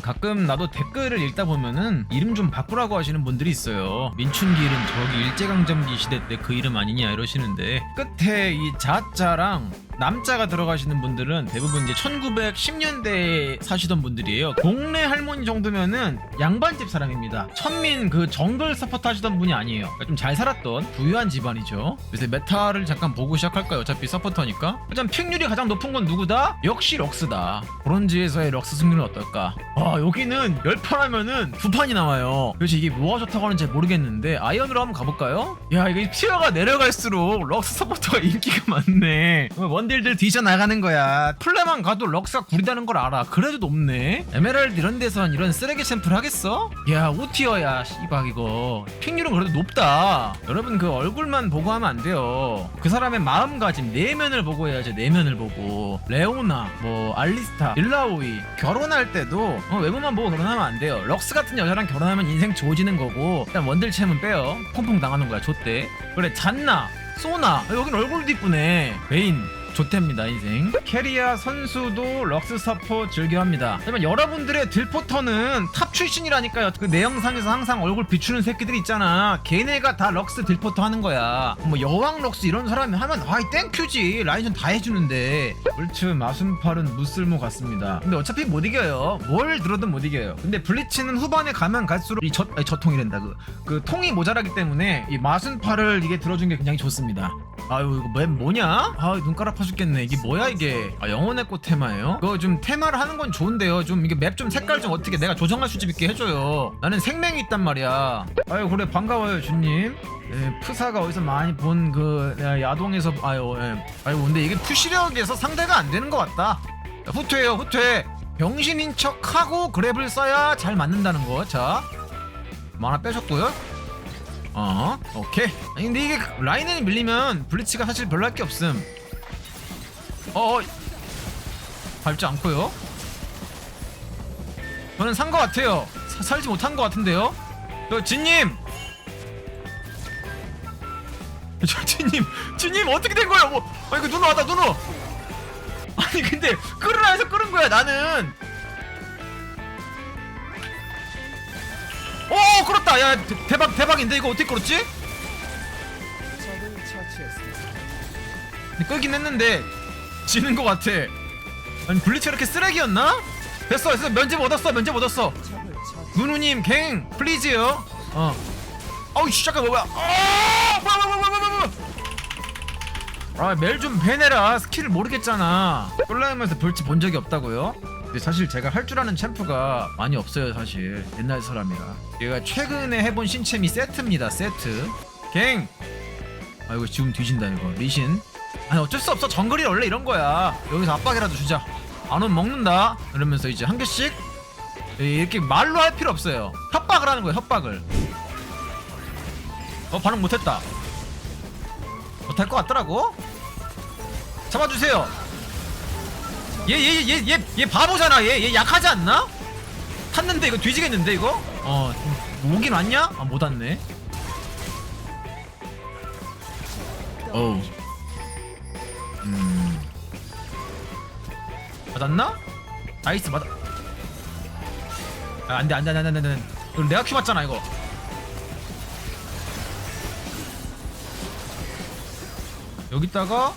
가끔 나도 댓글을 읽다 보면은 이름 좀 바꾸라고 하시는 분들이 있어요. 민춘기 이름 저기 일제강점기 시대 때 그 이름 아니냐 이러시는데 끝에 이 자자랑 남자가 들어가시는 분들은 대부분 이제 1910년대에 사시던 분들이에요. 동네 할머니 정도면은 양반집 사람입니다. 천민 그 정글 서포트 하시던 분이 아니에요. 그러니까 좀잘 살았던 부유한 집안이죠. 그래서 메타를 잠깐 보고 시작할까요? 어차피 서포터니까. 일단 픽률이 가장 높은 건 누구다? 역시 럭스다. 브론즈에서의 럭스 승률은 어떨까? 아 여기는 10판 하면은 두 판이 나와요. 그래서 이게 뭐가 좋다고 하는지 잘 모르겠는데 아이언으로 한번 가볼까요? 야 이게 티어가 내려갈수록 럭스 서포터가 인기가 많네. 원 딜들 뒤져나가는 거야. 플레만 가도 럭스가 구리다는 걸 알아. 그래도 높네. 에메랄드 이런 데선 이런 쓰레기 샘플 하겠어? 야 5티어야 씨발 이거. 픽률은 그래도 높다. 여러분 그 얼굴만 보고 하면 안 돼요. 그 사람의 마음가짐 내면을 보고 해야지 내면을 보고. 레오나 뭐 알리스타 일라오이 결혼할 때도 어, 외모만 보고 결혼하면 안 돼요. 럭스 같은 여자랑 결혼하면 인생 좋아지는 거고 일단 원딜 채면 빼요. 퐁퐁 당하는 거야 좆대. 그래 잔나 소나 여긴 얼굴도 이쁘네. 메인 좋답니다 인생. 캐리아 선수도 럭스 서포 즐겨합니다. 하지만 여러분들의 딜포터는 탑 출신이라니까요. 그 내 영상에서 항상 얼굴 비추는 새끼들 있잖아. 걔네가 다 럭스 딜포터 하는 거야. 뭐 여왕 럭스 이런 사람이 하면 아이 땡큐지. 라인전 다 해주는데. 울츠 마순팔은 무쓸모 같습니다. 근데 어차피 못 이겨요. 뭘 들어도 못 이겨요. 근데 블리츠는 후반에 가면 갈수록 이 저, 아니, 저통이란다. 그, 그 통이 모자라기 때문에 이 마순팔을 이게 들어준 게 굉장히 좋습니다 아유 이거 맵 뭐냐? 아 눈깔 아파 죽겠네. 이게 뭐야 이게? 아 영혼의 꽃 테마예요? 그거 좀 테마를 하는 건 좋은데요. 좀 이게 맵 좀 색깔 좀 어떻게 내가 조정할 수집 있게 해줘요. 나는 생명이 있단 말이야. 아유 그래 반가워요 주님. 예, 프사가 어디서 많이 본 그 야동에서 아유 예. 아유 근데 이게 푸시력에서 상대가 안 되는 것 같다. 후퇴해요 후퇴. 병신인 척하고 그랩을 써야 잘 맞는다는 거자 만화 빼셨고요 어 오케이. 아니 근데 이게 라인에 밀리면 블리츠가 사실 별로 할 게 없음. 어 밟지 않고요. 저는 산 거 같아요. 사- 살지 못한 거 같은데요. 저 진님! 저 진님! 진님 어떻게 된 거야 뭐 아니 그 누나 왔다 누나 아니 근데 끌으라 해서 끌은 거야 나는 오 끌었다. 야 대- 대박 대박인데 이거 어떻게 끌었지? 끌긴 했는데 지는 것 같아. 아니 블리츠 이렇게 쓰레기였나? 됐어 됐어. 면접 얻었어 면접 얻었어. 누누님 갱 플리즈요. 어. 어우 씨 잠깐 뭐야. 어! 뭐야 뭐야 뭐야 뭐야 뭐야 아멜 좀 배내라. 스킬을 모르겠잖아. 솔라임에서 볼지 본 적이 없다고요? 근데 사실 제가 할 줄 아는 챔프가 많이 없어요 사실. 옛날 사람이라. 얘가 최근에 해본 신챔이 세트입니다 세트. 갱! 아 이거 지금 뒤진다 이거. 리신. 아니 어쩔 수 없어. 정글이 원래 이런 거야. 여기서 압박이라도 주자. 안 오면 먹는다. 이러면서 이제 한 개씩 이렇게 말로 할 필요 없어요. 협박을 하는 거예요 협박을. 어 반응 못했다. 못할 것 같더라고? 잡아주세요 얘얘 얘 얘 얘 바보잖아 얘 얘 약하지 않나? 탔는데 이거 뒤지겠는데 이거? 어좀 오긴 왔냐? 아 못 왔네 어우 음 맞았나? 나이스 맞아 아, 안돼 안돼 안돼 안돼 안돼 이거 내가 큐 맞잖아 이거 여기다가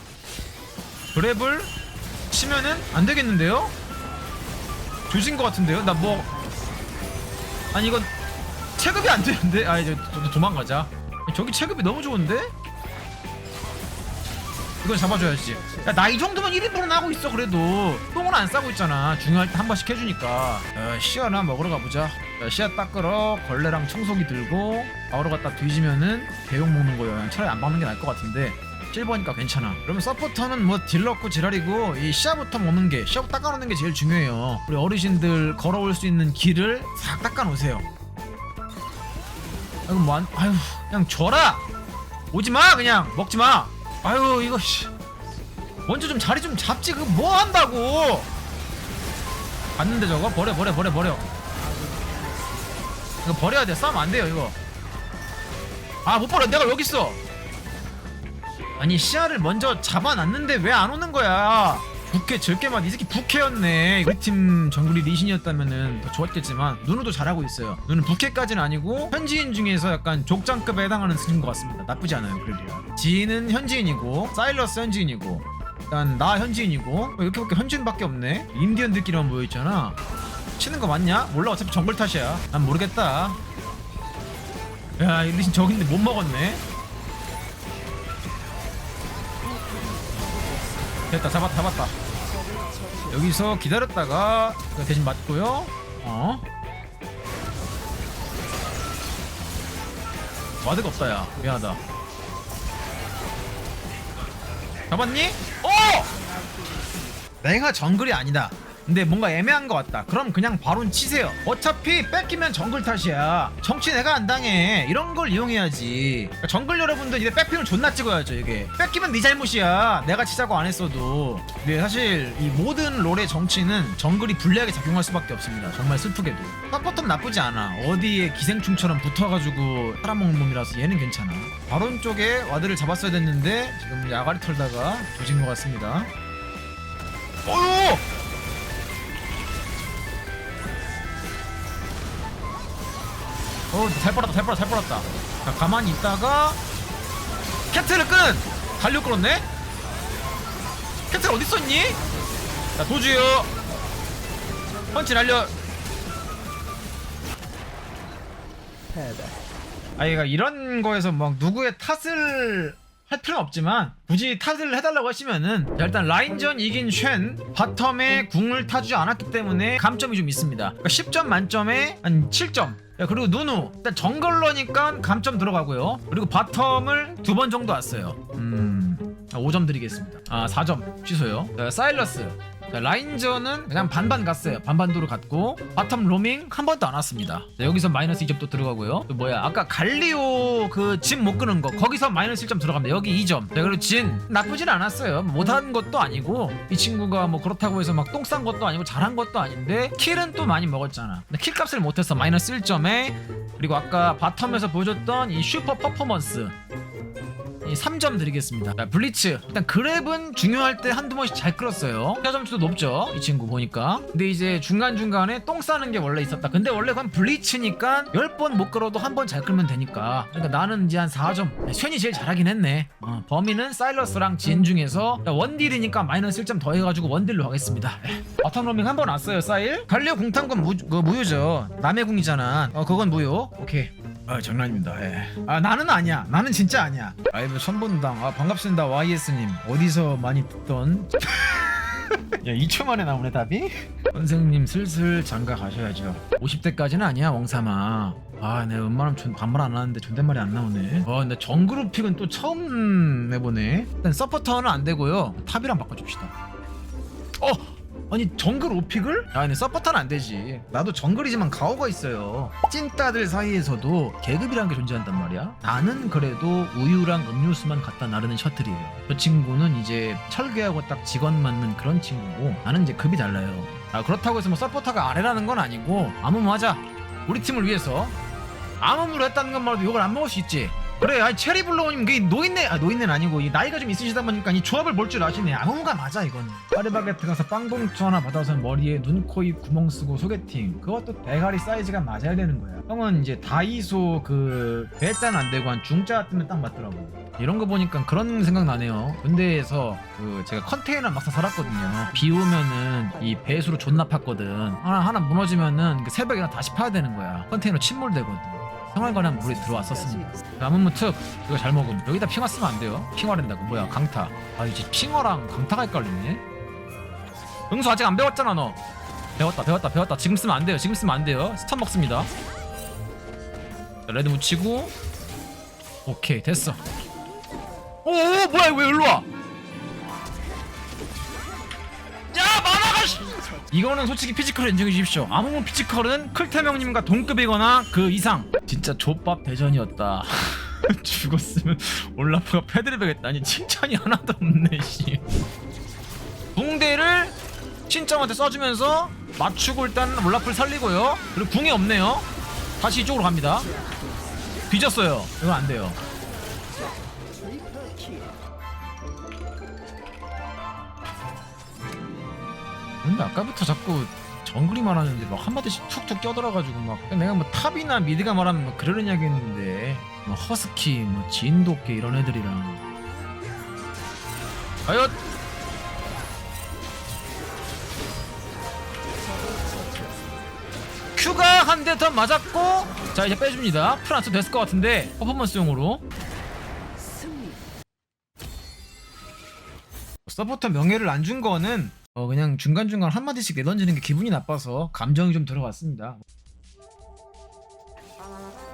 그랩을 치면은 안 되겠는데요? 조진 것 같은데요? 나 뭐 아니 이건 체급이 안 되는데? 아 이제 도, 도망가자. 저기 체급이 너무 좋은데? 이건 잡아줘야지. 야 나 이 정도면 1인분은 하고 있어 그래도. 똥은 안 싸고 있잖아. 중요할 때 한 번씩 해주니까. 야, 씨앗나 먹으러 가보자. 야, 씨앗 닦으러 걸레랑 청소기 들고 바로 갖다 뒤지면은 개욕 먹는 거예요 차라리 안 박는 게 나을 것 같은데 실버니까 괜찮아. 그러면 서포터는 뭐딜 넣고 지랄이고 이 씨앗부터 먹는 게 씨앗 닦아놓는 게 제일 중요해요. 우리 어르신들 걸어올 수 있는 길을 싹 닦아놓으세요. 아이고 뭐 안, 아유 그냥 줘라! 오지마 그냥! 먹지마! 아유 이거 씨. 먼저 좀 자리 좀 잡지 그 뭐 한다고! 봤는데 저거? 버려 버려 버려 버려. 이거 버려야 돼. 싸우면 안 돼요 이거. 아 못 버려. 내가 여기 있어 아니 시야를 먼저 잡아놨는데 왜 안 오는 거야? 부캐 즐게만 이 새끼 부캐였네. 우리 팀 정글이 리신이었다면은 더 좋았겠지만 누누도 잘하고 있어요. 누는 부캐까지는 아니고 현지인 중에서 약간 족장급에 해당하는 수준 것 같습니다. 나쁘지 않아요 그래도. 지인은 현지인이고 사일러스 현지인이고 일단 나 현지인이고 어, 이렇게밖에 현지인밖에 없네. 인디언들끼리만 모여있잖아. 치는 거 맞냐? 몰라 어차피 정글 탓이야. 난 모르겠다. 야이 리신 저긴데 못 먹었네 됐다 잡았다 잡았다. 여기서 기다렸다가 대신 맞고요. 어? 와드가 없다 야. 미안하다. 잡았니? 어! 내가 정글이 아니다 근데 뭔가 애매한 것 같다. 그럼 그냥 바론 치세요. 어차피 뺏기면 정글 탓이야. 정치 내가 안 당해. 이런 걸 이용해야지. 그러니까 정글 여러분들 이제 뺏기면 존나 찍어야죠 이게. 뺏기면 네 잘못이야. 내가 치자고 안 했어도. 근데 사실 이 모든 롤의 정치는 정글이 불리하게 작용할 수밖에 없습니다. 정말 슬프게도. 서포트는 나쁘지 않아. 어디에 기생충처럼 붙어가지고 살아먹는 놈이라서 얘는 괜찮아. 바론 쪽에 와드를 잡았어야 됐는데 지금 아가리 털다가 조진 것 같습니다. 어휴! 어, 잘 빨았다, 잘 빨았다, 잘 빨았다. 자, 가만히 있다가 캐틀을 끈! 달려 끌었네? 캐틀 어디 있었니? 자, 도주요. 펀치 날려. 아, 얘가 이런 거에서 막 누구의 탓을 할 필요는 없지만 굳이 탓을 해달라고 하시면은 자, 일단 라인전 이긴 쉔 바텀에 궁을 타주지 않았기 때문에 감점이 좀 있습니다 그러니까 10점 만점에 한 7점 야, 그리고 누누. 일단 정글러니까 감점 들어가고요. 그리고 바텀을 두 번 정도 왔어요. 음. 5점 드리겠습니다. 아 4점. 취소요. 자, 사일러스 자, 라인전은 그냥 반반 갔어요. 반반도로 갔고 바텀 로밍 한 번도 안 왔습니다. 자, 여기서 마이너스 2점 또 들어가고요. 또 뭐야? 아까 갈리오 그 진 못 끄는 거 거기서 마이너스 1점 들어갑니다. 여기 2점. 자, 그리고 진 나쁘진 않았어요. 못한 것도 아니고 이 친구가 뭐 그렇다고 해서 막 똥 싼 것도 아니고 잘한 것도 아닌데 킬은 또 많이 먹었잖아. 근데 킬 값을 못해서 마이너스 1점에 그리고 아까 바텀에서 보여줬던 이 슈퍼 퍼포먼스 이 3점 드리겠습니다. 자, 블리츠. 일단 그랩은 중요할 때 한두 번씩 잘 끌었어요. 피아 점수도 높죠. 이 친구 보니까. 근데 이제 중간중간에 똥 싸는 게 원래 있었다. 근데 원래 그건 블리츠니까 10번 못 끌어도 한 번 잘 끌면 되니까. 그러니까 나는 이제 한 4점. 쉔이 제일 잘하긴 했네. 어, 범위는 사일러스랑 진 중에서 자, 원딜이니까 마이너스 1점 더 해가지고 원딜로 하겠습니다. 예. 바텀 로밍 한 번 왔어요, 사일. 갈리오 공탄건 무, 그 무효죠. 남의 궁이잖아. 어, 그건 무효. 오케이. 아 장난입니다. 예. 아 나는 아니야. 나는 진짜 아니야. 라이브 선본당. 아 반갑습니다 YS님. 어디서 많이 듣던. 야 2초 만에 나오네 답이? 선생님 슬슬 장가 가셔야죠. 50대까지는 아니야 웡삼아. 아, 내가 웬만하면 존, 반말 안 하는데 존댓말이 안 나오네. 어, 근데 정그룹 픽은 또 처음 해보네. 일단 서포터는 안 되고요. 탑이랑 바꿔줍시다. 어! 아니 정글 오픽을? 아 근데 서포터는 안 되지. 나도 정글이지만 가오가 있어요. 찐따들 사이에서도 계급이란 게 존재한단 말이야. 나는 그래도 우유랑 음료수만 갖다 나르는 셔틀이에요. 저 친구는 이제 철괴하고 딱 직원 맞는 그런 친구고 나는 이제 급이 달라요. 아 그렇다고 해서 뭐 서포터가 아래라는 건 아니고 아무무 하자. 우리 팀을 위해서 아무무로 했다는 것만으로도 욕을 안 먹을 수 있지 그래 아니 체리 블로우님 그 노인네 아 노인네는 아니고 이 나이가 좀 있으시다 보니까 이 조합을 볼 줄 아시네. 아무가 맞아 이건. 파리바게트 가서 빵봉투 하나 받아서 머리에 눈, 코, 입 구멍 쓰고 소개팅. 그것도 대가리 사이즈가 맞아야 되는 거야. 형은 이제 다이소 그 배짠 안 되고 한 중짜 뜨면 딱 맞더라고. 이런 거 보니까 그런 생각 나네요. 군대에서 그 제가 컨테이너 막사 살았거든요. 비 오면은 이 배수로 존나 팠거든. 하나 하나 무너지면은 그 새벽에 다시 파야 되는 거야. 컨테이너 침몰되거든 생활관에 물이 들어왔었습니다. 남은무 특 이거 잘 먹음. 여기다 핑화 쓰면 안 돼요? 핑화 된다고? 뭐야 강타. 아 이제 핑화랑 강타가 헷갈리네. 응수 아직 안 배웠잖아 너. 배웠다 배웠다 배웠다. 지금 쓰면 안 돼요 지금 쓰면 안 돼요. 스턴 먹습니다. 자, 레드 묻히고. 오케이 됐어. 오, 오 뭐야 왜 일로 와? 야, 만화가 씨! 이거는 솔직히 피지컬 인정해 주십시오. 아무무 피지컬은 클태명님과 동급이거나 그 이상. 진짜 족밥 대전이었다. 죽었으면 올라프가 패드를 베겠다니 칭찬이 하나도 없네 씨. 붕대를 신점한테 써주면서 맞추고 일단 올라프를 살리고요. 그리고 궁이 없네요. 다시 이쪽으로 갑니다. 뒤졌어요. 이건 안 돼요. 근데 아까부터 자꾸 정글이 말하는데 막 한마디씩 툭툭 껴들어가지고 막 내가 뭐 탑이나 미드가 말하면 뭐 그러느냐 했는데 뭐 허스키 뭐 진돗개 이런 애들이랑. 과연? 큐가 한 대 더 맞았고 자 이제 빼줍니다. 프란스 됐을 것 같은데 퍼포먼스용으로. 서포터 명예를 안 준 거는 어 그냥 중간중간 한마디씩 내던지는 게 기분이 나빠서 감정이 좀 들어갔습니다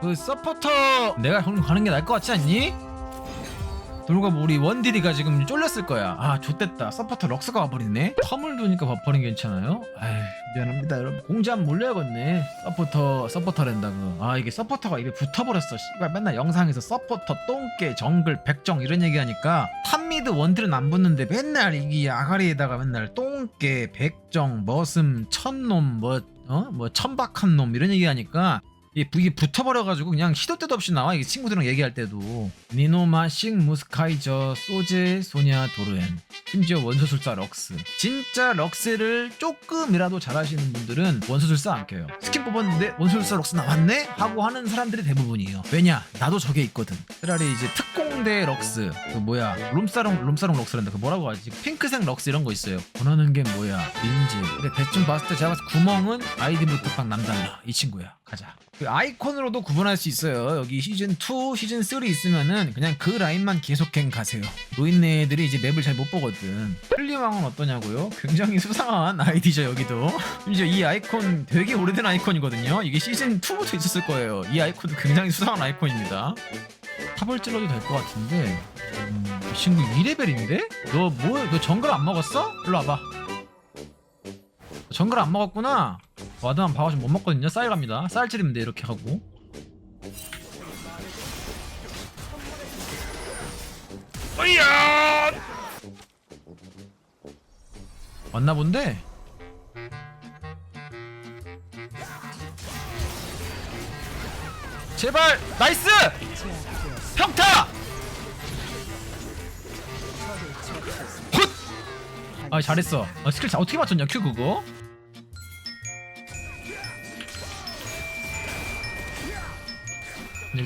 그 서포터 내가 그럼 가는 게 나을 것 같지 않니? 돌고 우리 원딜이가 지금 쫄렸을 거야. 아 좋댔다. 서포터 럭스가 와버리네. 텀을 두니까 버퍼링 괜찮아요? 아휴 미안합니다 여러분. 공지한 몰려야겠네. 서포터 서포터 랜다고. 아 이게 서포터가 입에 붙어버렸어. 씨발 맨날 영상에서 서포터 똥개 정글 백정 이런 얘기하니까 탑미드 원딜은 안 붙는데 맨날 이게 아가리에다가 맨날 똥개 백정 머슴 천놈 뭐 어? 뭐 천박한 놈 이런 얘기하니까 이게 부- 이게 붙어버려가지고 그냥 시도 때도 없이 나와. 이게 친구들이랑 얘기할 때도. 니노마 싱 무스카이저 소제 소냐 도르엔 심지어 원소술사 럭스. 진짜 럭스를 조금이라도 잘하시는 분들은 원소술사 안 껴요. 스킨 뽑았는데 원소술사 럭스 나왔네? 하고 하는 사람들이 대부분이에요. 왜냐? 나도 저게 있거든. 차라리 이제 특 공대 럭스 그 뭐야 롬사롱 롬사롱 럭스란다 그 뭐라고 하지 핑크색 럭스 이런 거 있어요 원하는 게 뭐야 민지 근데 대충 봤을 때 제가 봤을 때 구멍은 아이디 무트빵 남달라 이 친구야 가자 그 아이콘으로도 구분할 수 있어요. 여기 시즌 2, 시즌 3 있으면은 그냥 그 라인만 계속행 가세요. 노인네 애들이 이제 맵을 잘 못 보거든. 플리왕은 어떠냐고요? 굉장히 수상한 아이디죠 여기도. 이제 이 아이콘 되게 오래된 아이콘이거든요. 이게 시즌 2부터 있었을 거예요. 이 아이콘도 굉장히 수상한 아이콘입니다. 탑을 찔러도 될 것 같은데. 음, 이 친구 2레벨인데? 너 뭐? 너 정글 안 먹었어? 일로 와봐. 정글 안 먹었구나. 와드만 봐가지고 못 먹거든요. 쌀 갑니다. 쌀 찌르면 돼 이렇게 하고. 어이야! 왔나 본데? 제발 나이스! 평타! 훗! 아 잘했어. 아, 스킬 자, 어떻게 맞췄냐 큐 그거?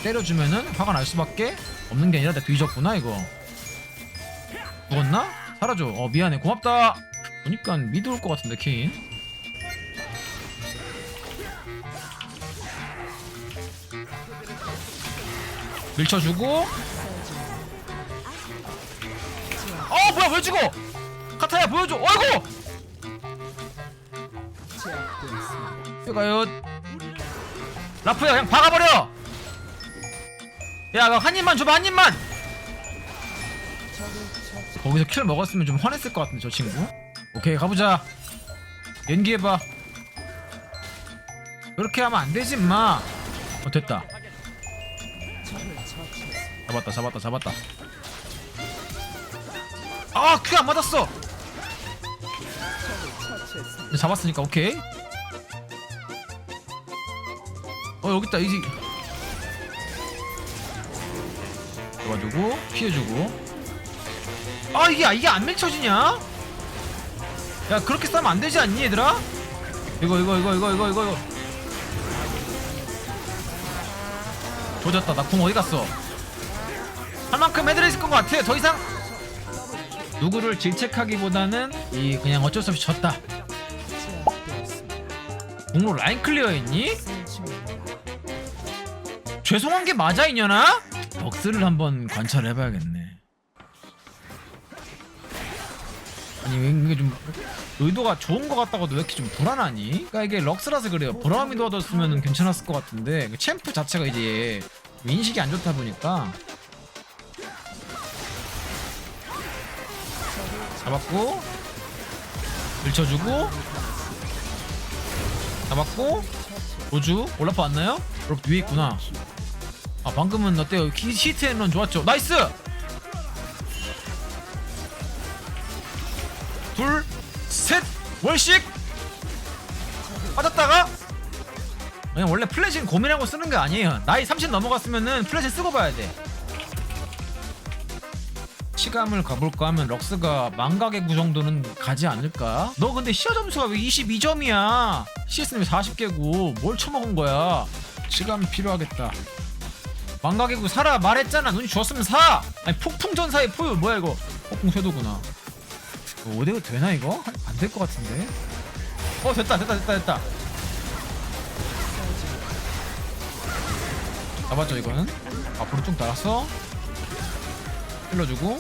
때려주면은 화가 날 수밖에 없는 게 아니라 내가 뒤졌구나 이거 죽었나? 사라져 어 미안해 고맙다 보니까 미드 올 것 같은데 케인 밀쳐주고 어 뭐야 왜 죽어 카타야 보여줘 어이구 이거요 라프야 그냥 박아버려 야, 그한 입만 줘봐, 한 입만! 거기서 킬 먹었으면 좀 화냈을 것 같은데, 저 친구. 오케이, 가보자. 연기해봐. 그렇게 하면 안 되지, 임마. 어, 됐다. 잡았다, 잡았다, 잡았다. 아, 큐안 맞았어! 잡았으니까, 오케이. 어, 여기 있다, 이지. 잡아주고 피해주고 아 이게 이게 안 맺혀지냐? 야 그렇게 싸면 안 되지 않니 얘들아? 이거 이거 이거 이거 이거 이거 이거 조졌다 나 궁 어디 갔어? 할 만큼 해드릴 것 같아 더 이상 누구를 질책하기보다는 이 그냥 어쩔 수 없이 졌다 공로 라인 클리어 했니? 죄송한 게 맞아 이년아? 럭스를 한번 관찰해봐야겠네. 아니 왜 이게 좀 의도가 좋은 것 같다고도 왜 이렇게 좀 불안하니? 그러니까 이게 럭스라서 그래요. 브라움이 도와줬으면 괜찮았을 것 같은데 그 챔프 자체가 이제 인식이 안 좋다 보니까 잡았고 밀쳐주고 잡았고 로주 올라프 왔나요? 올라프 위에 있구나. 아 방금은 어때요? 히- 히트 앤런 좋았죠? 나이스! 둘, 셋, 월식! 빠졌다가 그냥 원래 플래시는 고민하고 쓰는 게 아니에요 나이 30 넘어갔으면은 플래시 쓰고 봐야 돼 치감을 가볼까 하면 럭스가 망각의 구 정도는 가지 않을까? 너 근데 시야 점수가 왜 22점이야? CS는 40개고 뭘 처먹은 거야? 치감이 필요하겠다. 망각의 구 사라 말했잖아. 눈이 좋았으면 사. 아니 폭풍 전사의 포유 뭐야 이거? 폭풍 쇄도구나. 이거 5대5 되나 이거? 안 될 것 같은데. 어 됐다 됐다 됐다 됐다. 잡았죠 이거는? 앞으로 쭉 나갔어. 찔러주고.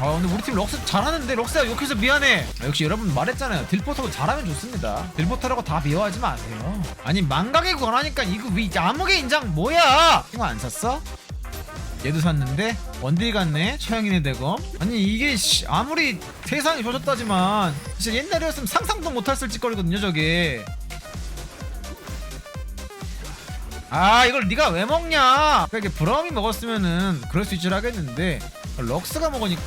아 근데 우리 팀 럭스 잘하는데 럭스야 욕해서 미안해. 아, 역시 여러분 말했잖아요. 딜포터도 잘하면 좋습니다. 딜포터라고 다 미워하지 마세요. 아니 망각의 권하니까 이거 왜 암흑의 인장 뭐야? 이거 안 샀어? 얘도 샀는데? 원딜 같네. 처형이네 대검. 아니 이게 씨, 아무리 세상이 좋아졌다지만 진짜 옛날이었으면 상상도 못했을 짓거리거든요 저게. 아 이걸 네가 왜 먹냐? 그러니까 이게 브라움이 먹었으면은 그럴 수 있지 하겠는데 럭스가 먹으니까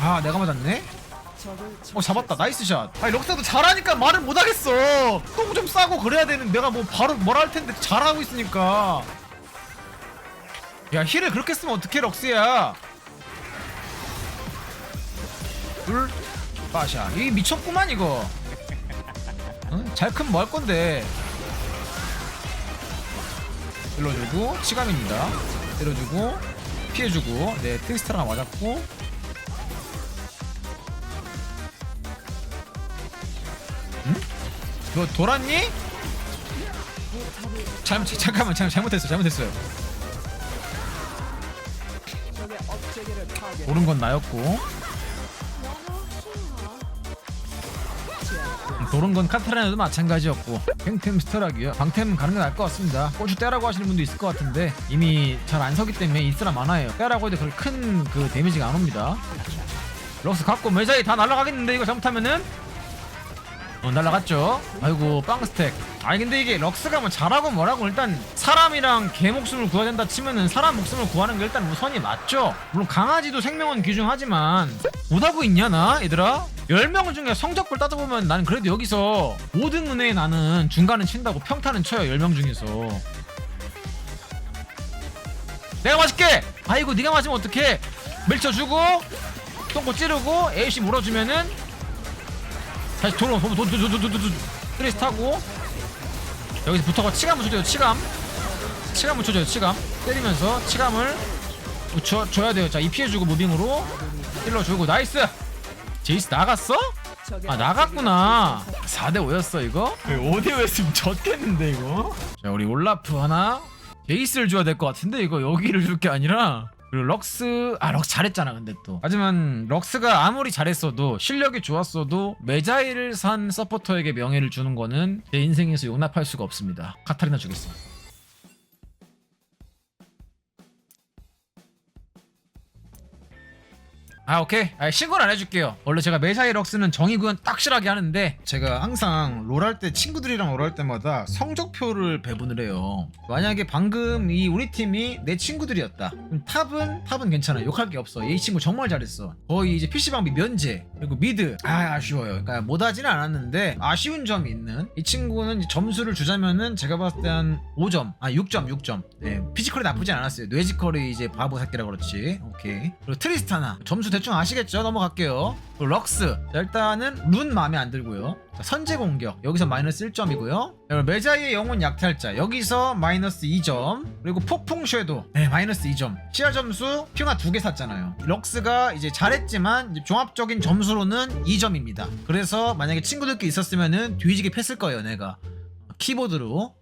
아 내가 맞았네? 어 잡았다. 나이스 샷. 아니 럭스도 잘하니까 말을 못하겠어. 똥 좀 싸고 그래야 되는 내가 뭐 바로 뭐라 할 텐데 잘하고 있으니까. 야 힐을 그렇게 쓰면 어떡해 럭스야? 둘 빠샤. 이 미쳤구만 이거. 응? 잘 크면 뭐 할 건데? 일러주고 치감입니다 때려주고 피해주고 네 트위스트랑 맞았고 응? 너 돌았니? 잘못 잠깐만 잠 잘못했어 잘못했어요. 오른 건 나였고 도른 건 카타라나도 마찬가지였고 팽템 스터락이요. 방템 가는 게 나을 것 같습니다. 고추 떼라고 하시는 분도 있을 것 같은데 이미 잘 안 서기 때문에 있으라 많아요. 떼라고 해도 그렇게 큰 그 데미지가 안 옵니다. 럭스 갖고 매자이 다 날아가겠는데 이거 잘못하면은 어 날아갔죠? 아이고 빵 스택. 아니 근데 이게 럭스가 뭐 잘하고 뭐라고 일단 사람이랑 개 목숨을 구해야 된다 치면은 사람 목숨을 구하는 게 일단 우선이 맞죠? 물론 강아지도 생명은 귀중하지만 못하고 있냐 나? 얘들아? 10명 중에 성적을 따져보면 나는 그래도 여기서 5등 은혜에 나는 중간은 친다고 평타는 쳐요 10명 중에서. 내가 맞을게! 아이고 네가 맞으면 어떡해? 멜쳐주고 똥꼬 찌르고 AC 물어주면은 다시 돌아 도도도도도도 트레이스 타고. 여기서 붙어가 치감 묻혀줘요 치감. 치감 묻혀줘요 치감. 때리면서 치감을 묻혀 줘야 돼요. 자 이 피해주고 무빙으로 찔러주고. 나이스! 제이스 나갔어? 아 나갔구나. 4대5였어 이거? 5대5였으면 졌겠는데 이거? 자 우리 올라프 하나. 제이스를 줘야 될 것 같은데 이거 여기를 줄 게 아니라 그리고 럭스 아 럭스 잘했잖아 근데 또. 하지만 럭스가 아무리 잘했어도 실력이 좋았어도 메자이를 산 서포터에게 명예를 주는 거는 제 인생에서 용납할 수가 없습니다. 카타리나 주겠습니다 아 오케이. 아, 신고는 안 해줄게요. 원래 제가 메자이 럭스는 정의 구현 딱 실하게 하는데 제가 항상 롤 할 때 친구들이랑 롤 할 때마다 성적표를 배분을 해요. 만약에 방금 이 우리 팀이 내 친구들이었다. 그럼 탑은 탑은 괜찮아 욕할 게 없어. 이 친구 정말 잘했어. 거의 이제 PC방비 면제 그리고 미드. 아 아쉬워요. 그러니까 못하지는 않았는데 아쉬운 점이 있는 이 친구는 점수를 주자면은 제가 봤을 때 한 5점. 아 6점 6점. 네 피지컬이 나쁘진 않았어요. 뇌지컬이 이제 바보 새끼라 그렇지. 오케이. 그리고 트리스타나 점수 대충 아시겠죠? 넘어갈게요. 그리고 럭스. 자, 일단은 룬 마음에 안 들고요. 자, 선제 공격. 여기서 마이너스 1점이고요. 그리고 메자이의 영혼 약탈자. 여기서 마이너스 2점. 그리고 폭풍 쉐도. 네 마이너스 2점. 시야 점수 퓨가 두 개 샀잖아요. 럭스가 이제 잘했지만 이제 종합적인 점수로는 2점입니다. 그래서 만약에 친구들끼리 있었으면은 뒤지게 팼을 거예요 내가. 키보드로